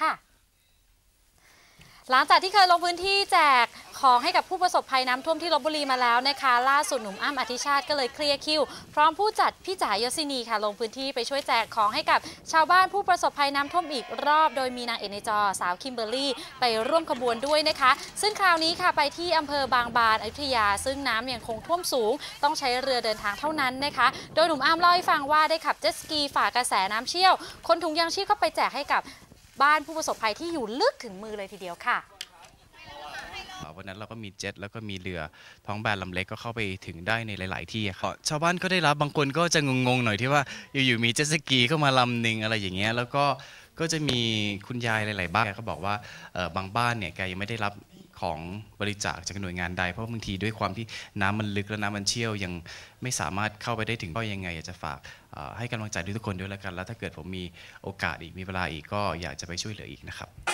ค่ะ หลังจากที่เคยลงพื้นที่แจกของให้กับผู้ประสบภัยน้ำท่วมที่ลบบุรีมาแล้วนะคะ ล่าสุดหนุ่มอ้ำอธิชาติก็เลยเคลียร์คิว พร้อมผู้จัดพี่จ๋ายศินีค่ะ ลงพื้นที่ไปช่วยแจกของให้กับชาวบ้านผู้ประสบภัยน้ำท่วมอีกรอบ โดยมีนางเอกในจอสาวคิมเบอร์รี่ ไปร่วมขบวนด้วยนะคะ ซึ่งคราวนี้ค่ะไปที่อำเภอบางบานอยุธยา ซึ่งน้ำยังคงท่วมสูง ต้องใช้เรือเดินทางเท่านั้นนะคะ โดยหนุ่มอ้ำเล่าให้ฟังว่าได้ขับเจ็ตสกีฝ่ากระแสน้ำเชี่ยวคนถุงยางชีพเข้าไปแจกให้กับ บ้านผู้ประสบภัยที่อยู่ลึกถึงมือเลยทีเดียวค่ะอ่าวันนั้นเราก็มีเจ็ตแล้วก็มีเรือท้องแบนลำเล็กก็เข้าไปถึงได้ในหลาย ๆ ที่ครับชาวบ้านก็ได้รับบางคนก็จะงง ๆ หน่อยที่ว่าอยู่ๆมีเจ็ตสกีเข้ามาลำหนึ่งอะไรอย่างเงี้ยแล้วก็ก็จะมีคุณยายหลาย ๆ บ้านแกก็บอกว่าเอ่อบางบ้านเนี่ยแกยังไม่ได้รับของบริจาคจากหน่วยงานใด เพราะบางทีด้วยความที่น้ำมันลึกและน้ำมันเชี่ยวยังไม่สามารถเข้าไปได้ถึงก็ยังไงอยากจะฝากเอ่อ ให้กำลังใจด้วยทุกคนด้วยแล้วกัน แล้วถ้าเกิดผมมีโอกาสอีกมีเวลาอีกก็อยากจะไปช่วยเหลืออีกนะครับ